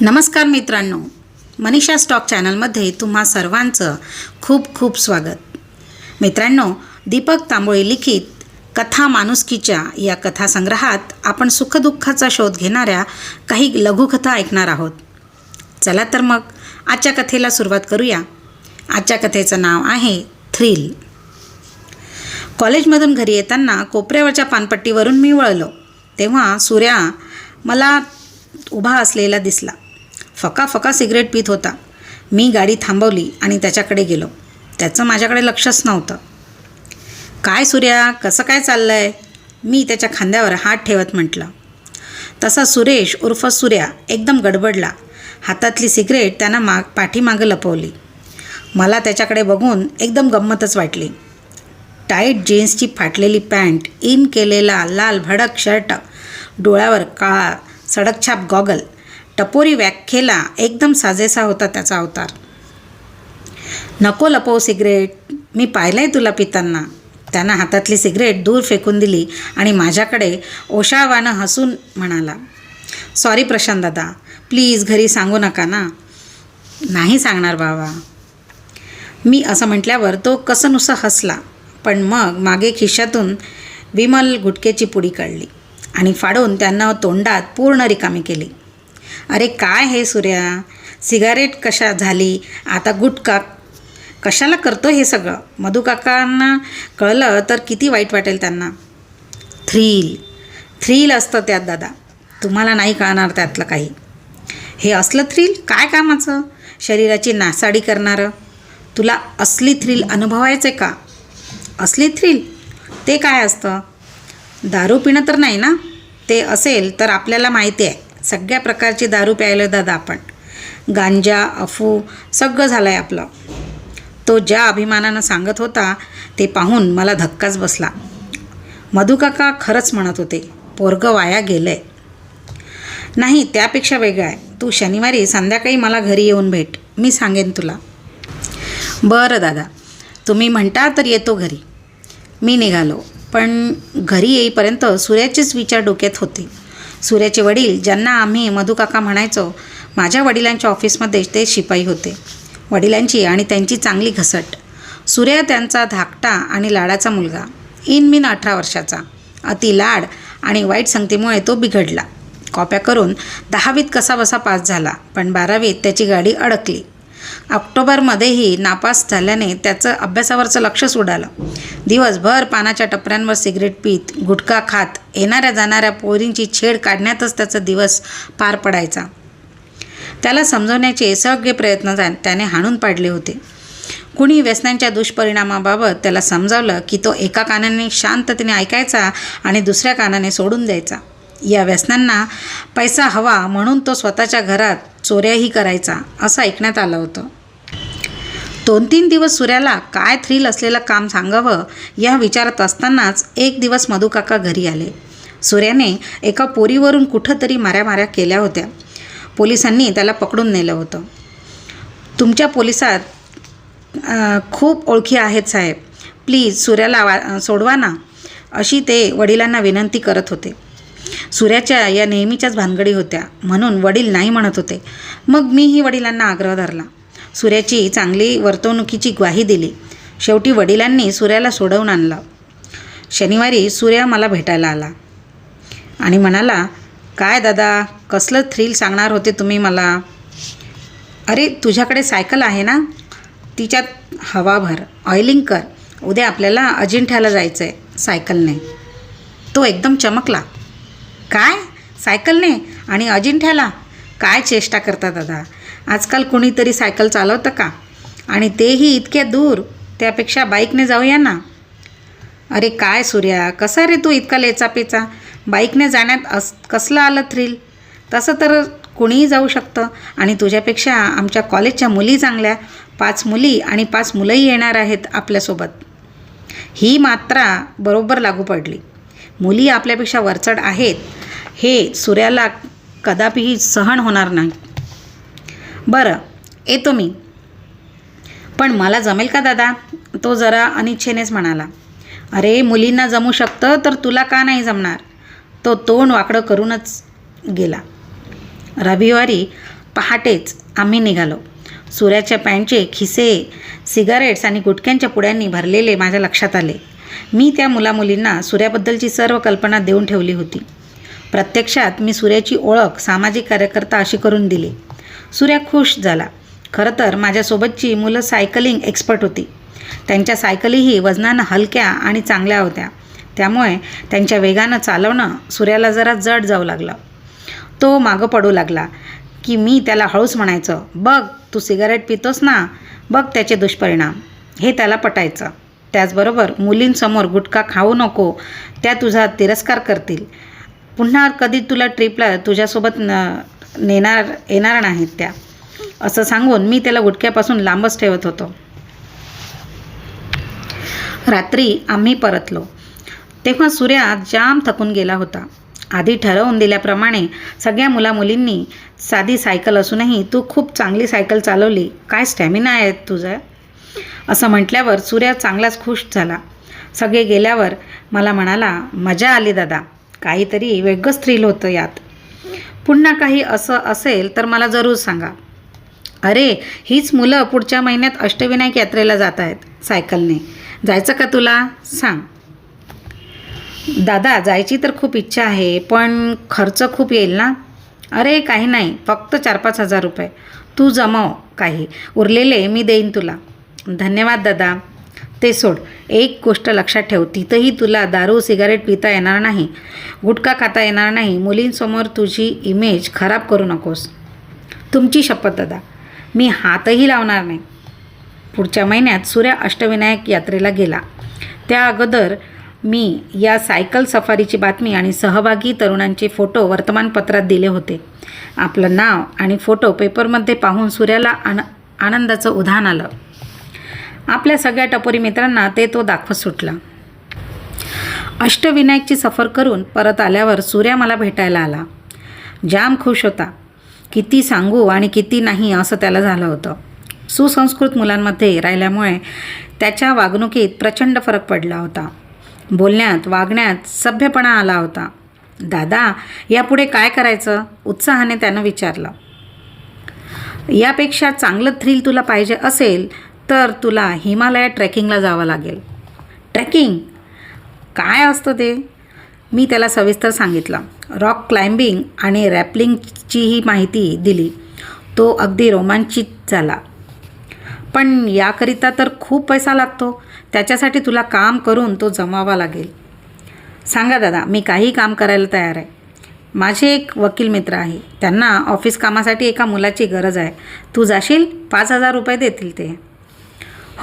नमस्कार मित्रांनो मनीषा स्टॉक चॅनलमध्ये तुम्हा सर्वांचं खूप खूप स्वागत. मित्रांनो दीपक तांबोळे लिखित कथा माणुसकीच्या या कथासंग्रहात आपण सुखदुःखाचा शोध घेणाऱ्या काही लघुकथा ऐकणार आहोत. चला तर मग आजच्या कथेला सुरुवात करूया. आजच्या कथेचं नाव आहे थ्रिल. कॉलेजमधून घरी येताना कोपऱ्यावरच्या पानपट्टीवरून मी वळलो. तेव्हा सूर्या मला उभा असलेला दिसला. फका फका सिगरेट पित होता. मी गाडी थांबवली आणि त्याच्याकडे गेलो. त्याचं माझ्याकडे लक्षच नव्हतं. काय सूर्या कसं काय चाललं आहे मी त्याच्या खांद्यावर हात ठेवत म्हटलं. तसा सुरेश उर्फ सूर्या एकदम गडबडला. हातातली सिगरेट त्यानं माग पाठीमागं लपवली. मला त्याच्याकडे बघून एकदम गंमतच वाटली. टाईट जीन्सची फाटलेली पॅन्ट इन केलेला लाल भडक शर्ट डोळ्यावर काळा सडकछाप गॉगल टपोरी व्याख्येला एकदम साजेसा होता त्याचा अवतार. नको लपव सिगरेट. मी पाहिलं आहे तुला पितांना. त्यानं हातातली सिगरेट दूर फेकून दिली आणि माझ्याकडे ओशाळवानं हसून म्हणाला सॉरी प्रशांत दादा. प्लीज घरी सांगू नका ना. नाही सांगणार बाबा. मी असं म्हटल्यावर तो कसं नुसतं हसला पण मग मागे खिशातून विमल गुटक्याची पुडी काढली आणि फाडून त्यांना तोंडात पूर्ण रिकामी केली. अरे काय हे सूर्या? सिगारेट कशा झाली? आता गुटखा. कशाला करतो हे सगळं? मधुकाकांना कळलं तर किती वाईट वाटेल त्यांना. थ्रील. थ्रील असतं त्यात दादा. तुम्हाला नाही कळणार त्यातलं काही. हे असलं थ्रील? काय कामाचं? शरीराची नासाडी करणारं? तुला असली थ्रील आहे का? असली थ्रील? ते काय असतं? दारू पिणं तर नाही ना? ते असेल तर आपल्याला माहिती आहे. सगळ्या प्रकारची दारू प्यायलं दादा आपण. गांजा अफू सगळं झालं आहे आपलं. तो ज्या अभिमानानं सांगत होता ते पाहून मला धक्काच बसला. मधुकाका खरंच म्हणत होते पोरगं वाया गेलं आहे नाही त्यापेक्षा वेगळं आहे. तू शनिवारी संध्याकाळी मला घरी येऊन भेट. मी सांगेन तुला. बरं दादा. तुम्ही म्हणता तर येतो घरी. मी निघालो. पण घरी येईपर्यंत सूर्याचेच विचार डोक्यात होते. सूर्याचे वडील ज्यांना आम्ही मधुकाका म्हणायचो माझ्या वडिलांच्या ऑफिसमध्ये ते शिपाई होते. वडिलांची आणि त्यांची चांगली घसट. सूर्या त्यांचा धाकटा आणि लाडाचा मुलगा. इन मिन अठरा वर्षाचा. अति लाड आणि वाईट संगतीमुळे तो बिघडला. कॉप्या करून दहावीत कसा बसा पास झाला पण बारावीत त्याची गाडी अडकली. ऑक्टोबरमध्येही नापास झाल्याने त्याचं अभ्यासावरचं लक्षच उडालं दिवसभर पानाच्या टपऱ्यांवर सिगरेट पीत गुटखा खात येणाऱ्या जाणाऱ्या पोरींची छेड काढण्यातच त्याचा दिवस पार पडायचा. त्याला समजवण्याचे सगळे प्रयत्न जा- त्याने हाणून पाडले होते. कुणी व्यसनांच्या दुष्परिणामाबाबत त्याला समजावलं की तो एका कानाने शांततेने ऐकायचा आणि दुसऱ्या कानाने सोडून द्यायचा. या व्यसनांना पैसा हवा म्हणून तो स्वतःच्या घरात चोऱ्याही करायचा असं ऐकण्यात आलं होतं. दोन तीन दिवस सूर्याला काय थ्रिल असलेलं काम सांगावं या विचारात असतानाच एक दिवस मधुकाका घरी आले. सूर्याने एका पोरीवरून कुठंतरी माऱ्यामाऱ्या केल्या होत्या. पोलिसांनी त्याला पकडून नेलं होतं. तुमच्या पोलिसात खूप ओळखी आहेत साहेब. प्लीज सूर्याला वा सोडवा ना. अशी ते वडिलांना विनंती करत होते. सूर्याच्या या नेहमीच्याच भानगडी होत्या. म्हणून वडील नाही म्हणत होते. मग मीही वडिलांना आग्रह धरला. सूर्याची चांगली वर्तवणुकीची ग्वाही दिली. शेवटी वडिलांनी सूर्याला सोडवून आणलं. शनिवारी सूर्या मला भेटायला आला. आणि म्हणाला काय दादा कसलं थ्रिल सांगणार होते तुम्ही मला? अरे तुझ्याकडे सायकल आहे ना? तिच्यात हवा भर. ऑइलिंग कर. उद्या आपल्याला अजिंठ्याला जायचं आहे सायकलने. तो एकदम चमकला. काय? सायकलने आणि अजिंठ्याला? काय चेष्टा करता दादा? आजकाल कुणीतरी सायकल चालवतं का? आणि तेही इतक्या दूर? त्यापेक्षा बाईकने जाऊया ना? अरे काय सूर्या? कसा रे तू इतका लेचापेचा? बाईकने जाण्यात अस कसलं आलं थ्रिल तसं तर कुणीही जाऊ शकतं. आणि तुझ्यापेक्षा आमच्या कॉलेजच्या मुली चांगल्या. पाच मुली आणि पाच मुलंही येणार आहेत आपल्यासोबत. ही मात्रा बरोबर लागू पडली. मुली आपल्यापेक्षा वरचढ आहेत. हे सूर्याला कदापिही सहन होणार नाही. बरं येतो मी. पण मला जमेल का दादा? तो जरा अनिच्छेनेच म्हणाला. अरे मुलींना जमू शकतं तर तुला का नाही जमणार? तो तोंड वाकडं करूनच गेला. रविवारी पहाटेच आम्ही निघालो. सूर्याच्या पॅन्टचे खिसे सिगारेट्स आणि गुटक्यांच्या पुड्यांनी भरलेले माझ्या लक्षात आले. मी त्या मुलामुलींना सूर्याबद्दलची सर्व कल्पना देऊन ठेवली होती. प्रत्यक्षात मी सूर्याची ओळख सामाजिक कार्यकर्ता अशी करून दिली. सूर्या खुश झाला. खरं तर माझ्यासोबतची मुलं सायकलिंग एक्सपर्ट होती. त्यांच्या सायकलीही वजनानं हलक्या आणि चांगल्या होत्या. त्यामुळे त्यांच्या वेगानं चालवणं सूर्याला जरा जड जाऊ लागलं. तो मागं पडू लागला की मी त्याला हळूच म्हणायचं बघ तू सिगारेट पितोस ना? बघ त्याचे दुष्परिणाम. हे त्याला पटायचं. त्याचबरोबर मुलींसमोर गुटखा खाऊ नको. त्या तुझा तिरस्कार करतील. पुन्हा कधी तुला ट्रिपला तुझ्यासोबत न नेणार येणार नाहीत त्या. असं सांगून मी त्याला गुटख्यापासून लांबच ठेवत होतो. रात्री आम्ही परतलो. तेव्हा सूर्या जाम थकून गेला होता. आधी ठरवून दिल्याप्रमाणे सगळ्या मुलामुलींनी साधी सायकल असूनही तू खूप चांगली सायकल चालवली. काय स्टॅमिना आहे तुझं? असं म्हटल्यावर सूर्या चांगलाच खुश झाला. सगळे गेल्यावर मला म्हणाला मजा आली दादा. काहीतरी वेगळंच थ्रिल होतं यात. पुन्हा काही असं असेल तर मला जरूर सांगा. अरे हीच मुलं पुढच्या महिन्यात अष्टविनायक यात्रेला जात आहेत सायकलने. जायचं का तुला? सांग. दादा जायची तर खूप इच्छा आहे पण खर्च खूप येईल ना? अरे काही नाही. फक्त चार पाच हजार रुपये. तू जमाव काही. उरलेले मी देईन तुला. धन्यवाद दादा. ते सोड. एक गोष्ट लक्षात ठेव तिथंही तुला दारू सिगारेट पिता येणार नाही गुटखा खाता येणार नाही मुलींसमोर तुझी इमेज खराब करू नकोस. तुमची शपथ दादा. मी हातही लावणार नाही. पुढच्या महिन्यात सूर्या अष्टविनायक यात्रेला गेला. त्या अगोदर मी या सायकल सफारीची बातमी आणि सहभागी तरुणांचे फोटो वर्तमानपत्रात दिले होते. आपलं नाव आणि फोटो पेपरमध्ये पाहून सूर्याला आन आनंदाचं उधाण आलं. आपल्या सगळ्या टपोरी मित्रांना ते तो दाखवत सुटला. अष्टविनायकची सफर करून परत आल्यावर सूर्या मला भेटायला आला. जाम खुश होता. किती सांगू आणि किती नाही असं त्याला झालं होतं. सुसंस्कृत मुलांमध्ये राहिल्यामुळे त्याच्या वागणुकीत प्रचंड फरक पडला होता. बोलण्यात वागण्यात सभ्यपणा आला होता. दादा यापुढे काय करायचं? उत्साहाने त्यानं विचारलं. यापेक्षा चांगलं थ्रिल तुला पाहिजे असेल तर तुला हिमालयात ट्रेकिंगला जावं लागेल. ट्रेकिंग? काय असतं ते? मी त्याला सविस्तर सांगितलं. रॉक क्लाइम्बिंग आणि रॅपलिंगचीही माहिती दिली. तो अगदी रोमांचित झाला. पण याकरिता तर खूप पैसा लागतो. त्याच्यासाठी तुला काम करून तो जमावा लागेल. सांगा दादा मी काही काम करायला तयार आहे. माझे एक वकील मित्र आहे. त्यांना ऑफिस कामासाठी एका मुलाची गरज आहे. तू जाशील? पाच हजार रुपये देतील ते.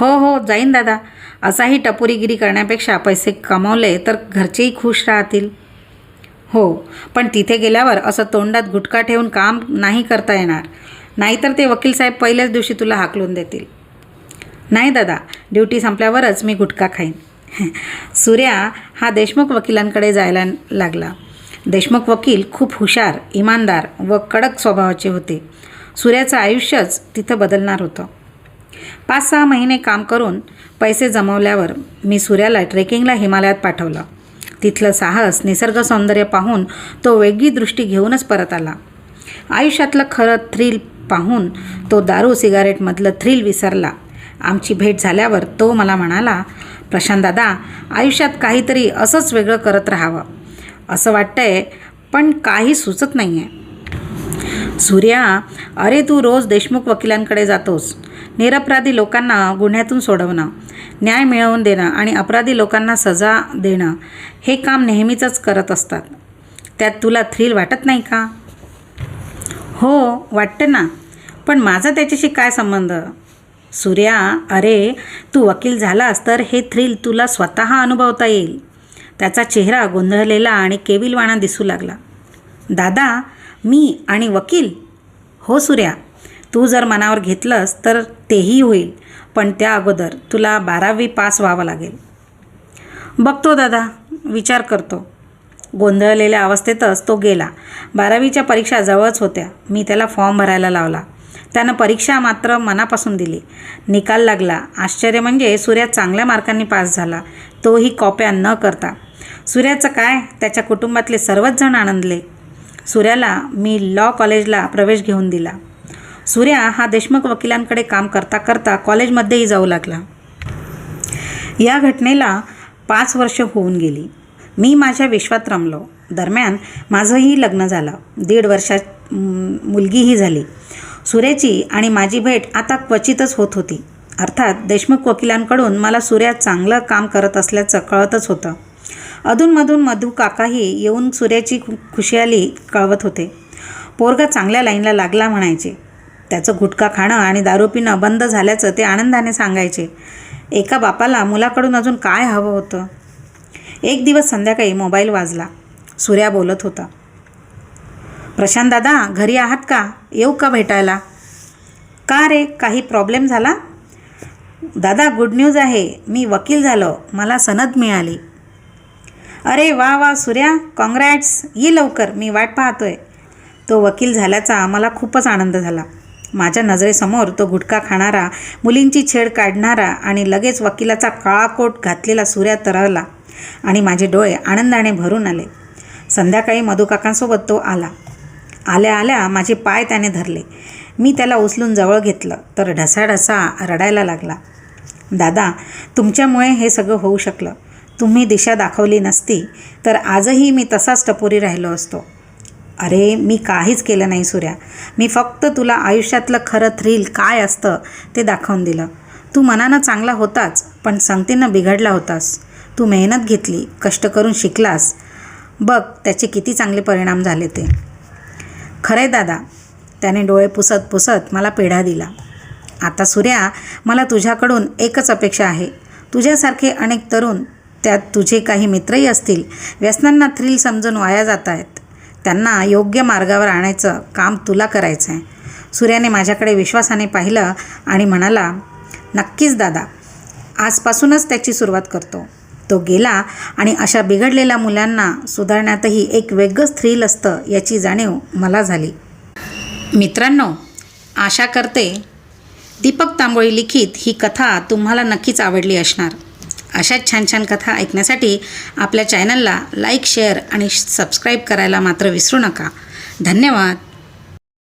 हो हो जाईन दादा. असाही टपोरीगिरी करण्यापेक्षा पैसे कमावले तर घरचेही खुश राहतील. हो पण तिथे गेल्यावर असं तोंडात गुटखा ठेवून काम नाही करता येणार. नाहीतर ते वकील साहेब पहिल्याच दिवशी तुला हाकलून देतील. नाही दादा ड्युटी संपल्यावरच मी गुटखा खाईन. सूर्या हा देशमुख वकिलांकडे जायला लागला. देशमुख वकील खूप हुशार इमानदार व कडक स्वभावाचे होते. सूर्याचं आयुष्यच तिथं बदलणार होतं. पाच सहा महिने काम करून पैसे जमवल्यावर मी सूर्याला ट्रेकिंगला हिमालयात पाठवलं. तिथलं साहस निसर्ग सौंदर्य पाहून तो वेगळी दृष्टी घेऊनच परत आला. आयुष्यातलं खरं थ्रिल पाहून तो दारू सिगारेटमधलं थ्रिल विसरला. आमची भेट झाल्यावर तो मला म्हणाला प्रशांत दादा आयुष्यात काहीतरी असंच वेगळं करत राहावं. असं वाटतंय पण काही सुचत नाही आहे सूर्या अरे तू रोज देशमुख वकिलांकडे जातोस. निरपराधी लोकांना गुन्ह्यातून सोडवणं न्याय मिळवून देणं आणि अपराधी लोकांना सजा देणं हे काम नेहमीचंच करत असतात. त्यात तुला थ्रिल वाटत नाही का? हो वाटतं ना. पण माझा त्याच्याशी काय संबंध? सूर्या अरे तू वकील झालास तर हे थ्रिल तुला स्वतः अनुभवता येईल. त्याचा चेहरा गोंधळलेला आणि केविलवाणा दिसू लागला. दादा मी आणि वकील? हो सूर्या. तू जर मनावर घेतलंस तर तेही होईल पण त्या अगोदर तुला बारावी पास व्हावं लागेल. बघतो दादा. विचार करतो. गोंधळलेल्या अवस्थेतच तो गेला. बारावीच्या परीक्षा जवळच होत्या. मी त्याला फॉर्म भरायला लावला. त्यानं परीक्षा मात्र मनापासून दिली. निकाल लागला. आश्चर्य म्हणजे सूर्या चांगल्या मार्कांनी पास झाला. तोही कॉप्या न करता. सूर्याचं काय? त्याच्या कुटुंबातले सर्वच जण आनंदले. सूर्याला मी लॉ कॉलेजला प्रवेश घेऊन दिला. सूर्या हा देशमुख वकिलांकडे काम करता करता कॉलेजमध्येही जाऊ लागला. या घटनेला पाच वर्ष होऊन गेली. मी माझ्या विश्वात रमलो. दरम्यान माझंही लग्न झालं. दीड वर्षात मुलगीही झाली. सूर्याची आणि माझी भेट आता क्वचितच होत होती. अर्थात देशमुख वकिलांकडून मला सूर्या चांगलं काम करत असल्याचं कळतच होतं. अधूनमधून मधू काकाही येऊन सूर्याची खु कळवत होते. पोरगा चांगल्या लाईनला लागला म्हणायचे. त्याचं गुटखा खाणं आणि दारू पिणं बंद झाल्याचं ते आनंदाने सांगायचे. एका बापाला मुलाकडून अजून काय हवं होतं? एक दिवस संध्याकाळी मोबाईल वाजला. सूर्या बोलत होता. प्रशांत दादा घरी आहात का? येऊ का भेटायला? का रे काही प्रॉब्लेम झाला? दादा गुड न्यूज आहे. मी वकील झालो. मला सनद मिळाली. अरे वा वा सूर्या कॉंग्रॅट्स ये लवकर मी वाट पाहतोय. तो वकील झाल्याचा मला खूपच आनंद झाला. माझ्या नजरेसमोर तो गुटखा खाणारा मुलींची छेड काढणारा आणि लगेच वकिलाचा काळा कोट घातलेला सूर्या तरळला आणि माझे डोळे आनंदाने भरून आले. संध्याकाळी मधुकाकांसोबत तो आला. आल्या आल्या माझे पाय त्याने धरले. मी त्याला उचलून जवळ घेतलं तर ढसाढसा रडायला लागला. दादा तुमच्यामुळे हे सगळं होऊ शकलं. तुम्ही दिशा दाखवली नसती तर आजही मी तसाच टपोरी राहिलो असतो. अरे मी काहीच केलं नाही सूर्या. मी फक्त तुला आयुष्यातलं खरं थ्रिल काय असतं ते दाखवून दिलं. तू मनानं चांगला होताच पण संगतीनं बिघडला होतास. तू मेहनत घेतली कष्ट करून शिकलास. बघ त्याचे किती चांगले परिणाम झाले ते. खरंय दादा त्याने डोळे पुसत पुसत मला पेढा दिला. आता सूर्या मला तुझ्याकडून एकच अपेक्षा आहे. तुझ्यासारखे अनेक तरुण त्यात तुझे काही मित्रही असतील. व्यसनांना थ्रिल समजून वाया जात आहेत त्यांना योग्य मार्गावर आणायचं काम तुला करायचं आहे सूर्याने माझ्याकडे विश्वासाने पाहिलं आणि म्हणाला नक्कीच दादा. आजपासूनच त्याची सुरुवात करतो. तो गेला आणि अशा बिघडलेल्या मुलांना सुधारण्यातही एक वेगळंच थ्रिल असतं याची जाणीव मला झाली. मित्रांनो आशा करते दीपक तांबोळी लिखित ही कथा तुम्हाला नक्कीच आवडली असणार. अशाच छान छान कथा ऐकण्यासाठी आपल्या चॅनलला लाईक शेअर आणि सबस्क्राईब करायला मात्र विसरू नका. धन्यवाद.